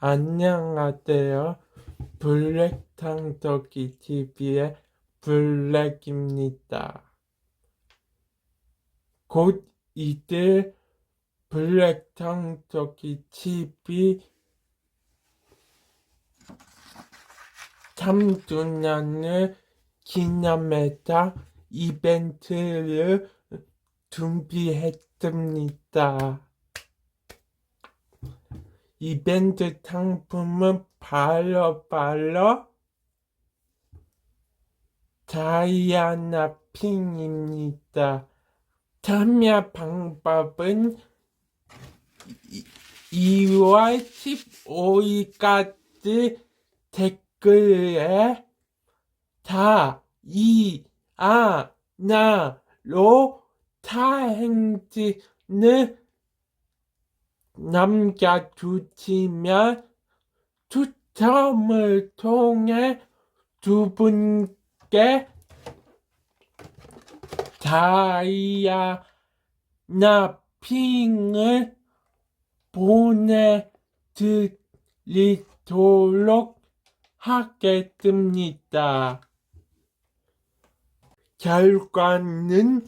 안녕하세요. 블랙탕토끼 TV의 블랙입니다. 곧 이들 블랙탕토끼 TV 3주년을 기념해서 이벤트를 준비했습니다. 이벤트 상품은 바로 바로 다이아나 핑입니다. 참여 방법은 2월 15일까지 댓글에 다이아나로 사행진을 남겨주시면 추첨을 통해 두 분께 다이아나 핑을 보내드리도록 하겠습니다. 결과는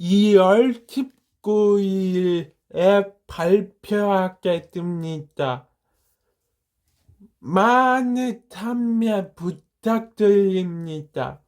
2월 19일에 발표하겠습니다. 많은 참여 부탁드립니다.